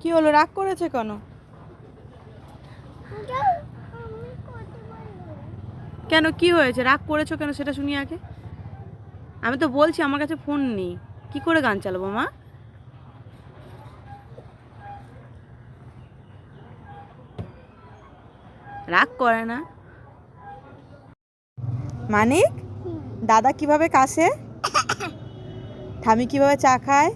কি হলো, রাগ করেছে কেন? কেন, কি হয়েছে? রাগ করেছ কেন সেটা শুনি আগে। আমি তো বলছি আমার কাছে ফোন নেই। কি করে গান চালাবো, মা? রাগ করে না। মানিক, দাদা কীভাবে কাশে? ঠামি কীভাবে চা খায়?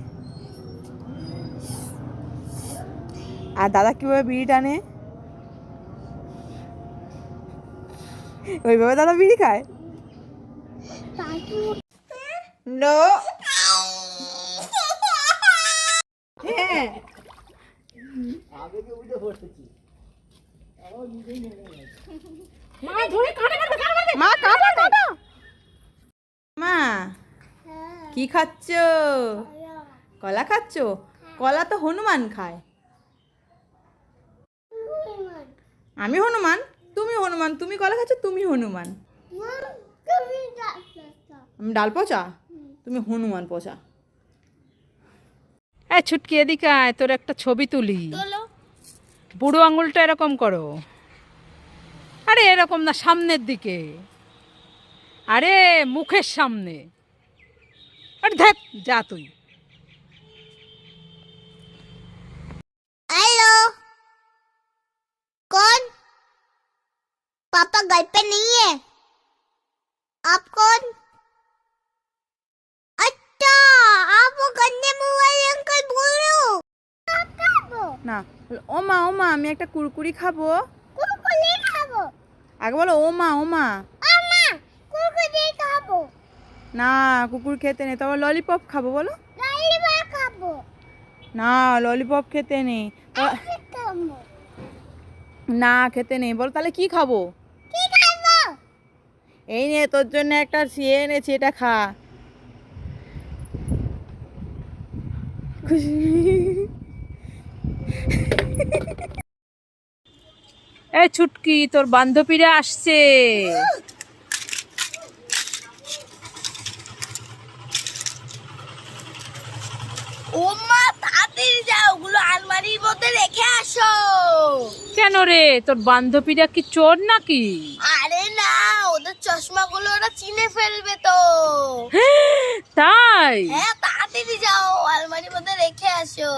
আর দাদা কীভাবে বিড়ি টানে? ওইভাবে দাদা বিড়ি খায়? নো হ্যাঁ। মা কাটা কাটা মা কি খাচ্ছ? কলা খাচ্ছ? কলা তো হনুমান খায়। আমি হনুমান তুমি হনুমান তুমি কলা খাচ্ছ তুমি হনুমান। আমি ডাল পচা? তুমি হনুমান পচা। এই ছুটকি এদিকে আয় তোর একটা ছবি তুলি। বুড়ো আঙুলটা এরকম করো। আরে এরকম না সামনের দিকে। আরে মুখের সামনে। আরে দেখ যা তুই। पापा घर पे नहीं है आप कौन अच्छा आप वो गंदे मुंह वाले अंकल बोल रहे हो না ও মা ও মা আমি একটা কুরকুরি খাবো कुरकुरे खाबो আগে বলো ও মা ও মা अम्मा कुरकुरे खाबो না কুকুর খেতে নেই তবে ললিপপ খাবো বলো लालीपा खाबो না ললিপপ খেতে নেই তা- खाबो না খেতে নেই বলো তাহলে কি খাবো की खाबो এই নিয়ে তোর জন্য একটা শিয়ে এনেছি এটা খা। খুশি এই ছুটকি তোর বান্ধবীরা আসছে ওমা তাড়াতাড়ি যাও ওগুলো আলমারির মধ্যে রেখে আসো কেন রে? তোর বান্ধবীরা কি চোর নাকি? আরে না ওদের চশমা গুলো ওরা চিনে ফেলবে তো। তাই? হ্যাঁ তাড়াতাড়ি যাও আলমারির মধ্যে রেখে আসো।